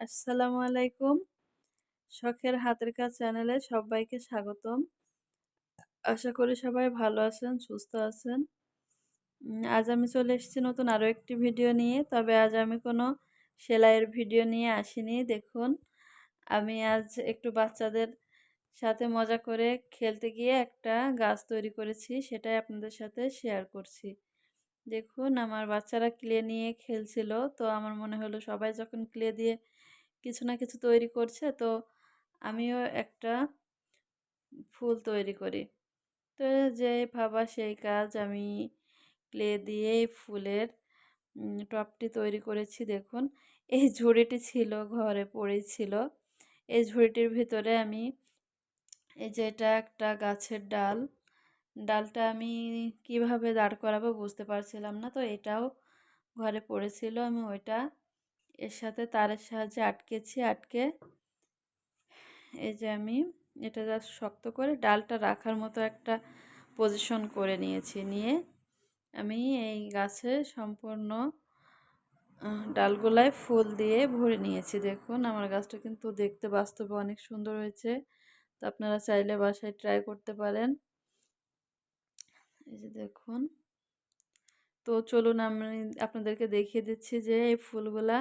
আসসালামু আলাইকুম। শখের হাতের কাজ চ্যানেলে সবাইকে স্বাগতম। আশা করি সবাই ভালো আছেন, সুস্থ আছেন। আজ আমি চলে এসেছি নতুন আরও একটি ভিডিও নিয়ে, তবে আজ আমি কোনো সেলাইয়ের ভিডিও নিয়ে আসিনি, দেখুন। আমি আজ একটু বাচ্চাদের সাথে মজা করে খেলতে গিয়ে একটা গাছ তৈরি করেছি, সেটাই আপনাদের সাথে শেয়ার করছি। দেখুন, আমার বাচ্চারা ক্লে নিয়ে খেলছিল, তো আমার মনে হলো সবাই যখন ক্লে দিয়ে কিছু না কিছু তৈরি করছে। তো আমিও একটা ফুল তৈরি করি। তো যে ভাবা সেই কাজ আমি ক্লে দিয়ে ফুলের টপটি তৈরি করেছি। দেখুন, এই ঝুড়িটি ছিল, ঘরে পড়েছিল। এই ঝুড়িটির ভিতরে আমি, এই যে এটা একটা গাছের ডাল, ডালটা আমি কীভাবে দাঁড় করাবো বুঝতে পারছিলাম না। তো এটাও ঘরে পড়েছিল, আমি ওইটা এর সাথে তারের সাহায্যে আটকেছি, আটকে এই যে আমি এটা যা শক্ত করে ডালটা রাখার মতো একটা পজিশন করে নিয়েছি। নিয়ে আমি এই গাছে সম্পূর্ণ ডালগুলায় ফুল দিয়ে ভরে নিয়েছি। দেখুন, আমার গাছটা কিন্তু দেখতে বাস্তবে অনেক সুন্দর হয়েছে। তো আপনারা চাইলে বাসায় ট্রাই করতে পারেন। এই যে দেখুন। তো চলুন আমি আপনাদেরকে দেখিয়ে দিচ্ছি যে এই ফুলগুলা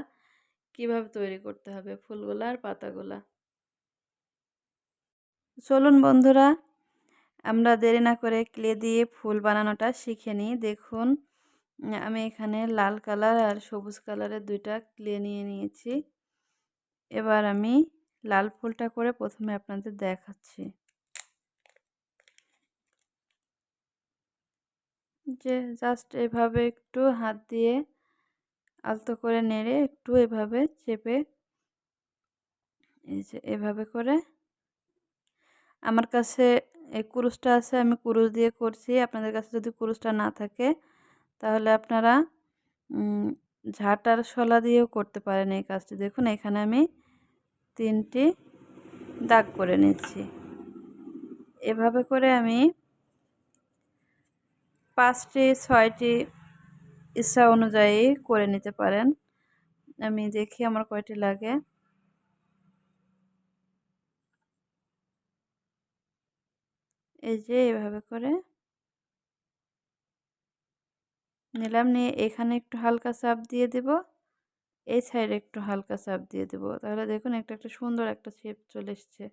কীভাবে তৈরি করতে হবে? ফুলগুলা আর পাতাগুলা? চলুন বন্ধুরা, আমরা দেরি না করে ক্লে দিয়ে ফুল বানানোটা শিখে নিই। দেখুন, আমি এখানে লাল কালার আর সবুজ কালারের দুইটা ক্লে নিয়ে নিয়েছি। এবার আমি লাল ফুলটা করে প্রথমে আপনাদের দেখাচ্ছি। যে জাস্ট এভাবে একটু হাত দিয়ে আলতো করে নেড়ে একটু এভাবে চেপে, এই যে এভাবে করে। আমার কাছে এই কুরুশটা আছে, আমি কুরুশ দিয়ে করছি। আপনাদের কাছে যদি কুরুশটা না থাকে, তাহলে আপনারা ঝাঁটার শলা দিয়েও করতে পারেন এই কাজটি। দেখুন, এখানে আমি তিনটি দাগ করে নিচ্ছি। এভাবে করে আমি পাঁচটি, ছয়টি ইচ্ছা অনুযায়ী করে নিতে পারেন। আমি দেখি আমার কয়টি লাগে। এই যে এভাবে করে। নিলাম, নিয়ে এখানে একটু হালকা চাপ দিয়ে দেব। এই সাইডে একটু হালকা চাপ দিয়ে দেব। তাহলে দেখুন একটা একটা সুন্দর একটা শেপ চলে এসছে।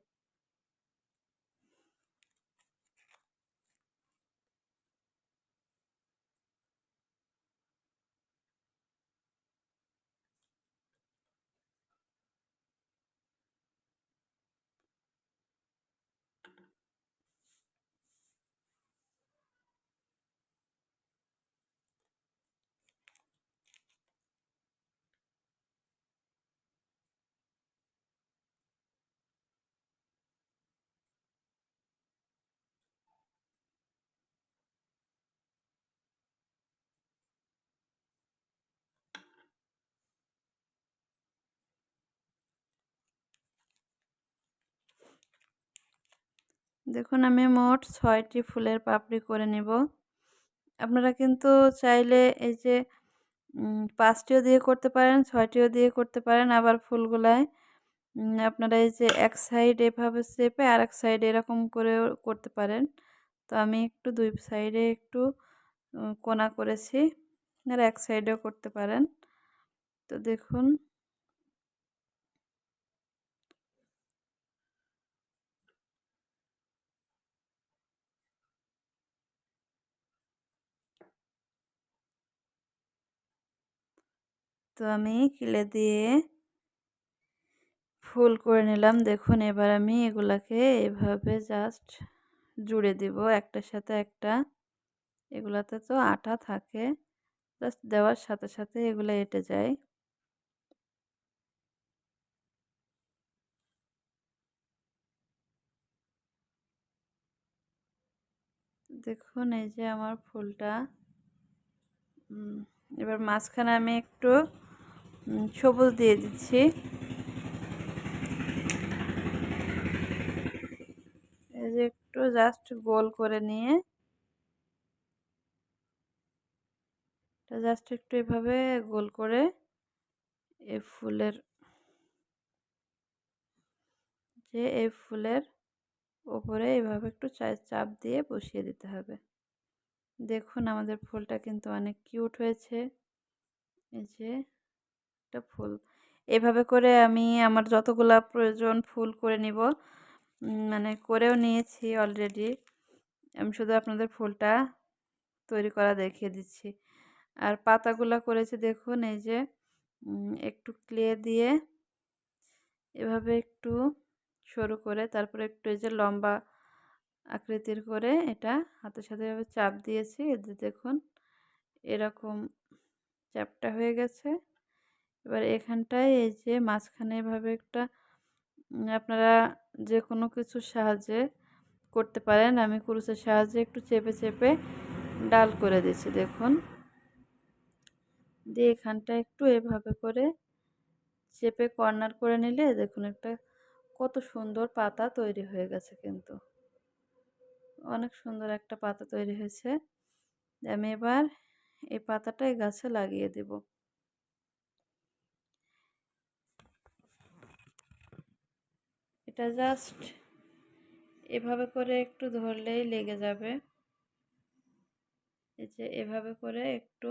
দেখুন, আমি মোট ছয়টি ফুলের পাপড়ি করে নেব। আপনারা কিন্তু চাইলে এই যে পাঁচটিও দিয়ে করতে পারেন, ছয়টিও দিয়ে করতে পারেন আবার ফুলগুলায়। আপনারা এই যে এক সাইড এভাবে চেপে আর এক সাইড এরকম করে করতে পারেন। তো আমি একটু দুই সাইডে একটু কোনা করেছি। আর এক সাইডেও করতে পারেন। তো দেখুন তো আমি কিলে দিয়ে ফুল করে নিলাম। দেখুন, এবার আমি এগুলাকে এভাবে জাস্ট জুড়ে দিব একটার সাথে একটা। এগুলাতে তো আটা থাকে জাস্ট দেওয়ার সাথে সাথে এগুলো এটে যায়। দেখুন, এই যে আমার ফুলটা। এবার মাঝখানে আমি একটু সবুজ দিয়ে দিচ্ছি। এই যে একটু জাস্ট গোল করে নিয়ে জাস্ট একটু এভাবে গোল করে এ ফুলের, যে এই ফুলের ওপরে এভাবে একটু চাপ দিয়ে বসিয়ে দিতে হবে। দেখুন আমাদের ফুলটা কিন্তু অনেক কিউট হয়েছে। এই যে একটা ফুল। এভাবে করে আমি আমার যতগুলা প্রয়োজন ফুল করে নিব মানে করেও নিয়েছি অলরেডি আমি শুধু আপনাদের ফুলটা তৈরি করা দেখিয়ে দিচ্ছি। আর পাতাগুলা করেছি দেখুন, এই যে একটু ক্লে দিয়ে এভাবে একটু সরু করে, তারপরে একটু এই যে লম্বা আকৃতির করে এটা হাতের সাথে এভাবে চাপ দিয়েছি। দেখুন, এরকম চাপটা হয়ে গেছে। এবার এখানটায় এই যে মাঝখানে এভাবে একটা আপনারা যে কোনো কিছুর সাহায্যে করতে পারেন। আমি কুরুশের সাহায্যে একটু চেপে চেপে ডাল করে দিচ্ছি, দেখুন। দিয়ে এখানটা একটু এভাবে করে চেপে কর্নার করে নিলে দেখুন একটা কত সুন্দর পাতা তৈরি হয়ে গেছে কিন্তু। অনেক সুন্দর একটা পাতা তৈরি হয়েছে। আমি এবার এই পাতাটা গাছে লাগিয়ে দেব। এটা জাস্ট এভাবে করে একটু ধরলেই লেগে যাবে। এই যে এভাবে করে একটু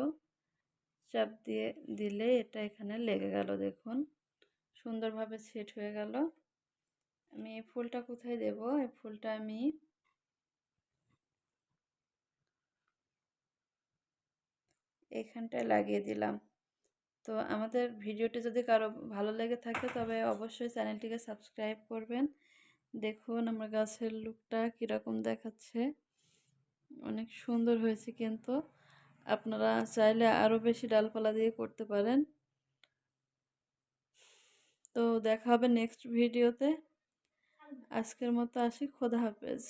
চাপ দিয়ে দিলে এটা এখানে লেগে গেল, দেখুন। সুন্দরভাবে সেট হয়ে গেল। আমি এই ফুলটা কোথায় দেব? এই ফুলটা আমি এখানটায় লাগিয়ে দিলাম। তো আমাদের ভিডিওটি যদি কারও ভালো লেগে থাকে, তবে অবশ্যই চ্যানেলটিকে সাবস্ক্রাইব করবেন। দেখুন আমার গাছের লুকটা কীরকম দেখাচ্ছে। অনেক সুন্দর হয়েছে কিন্তু। আপনারা চাইলে আরও বেশি ডালপালা দিয়ে করতে পারেন। তো দেখা হবে নেক্সট ভিডিওতে আজকের মতো আসি, খোদা হাফেজ।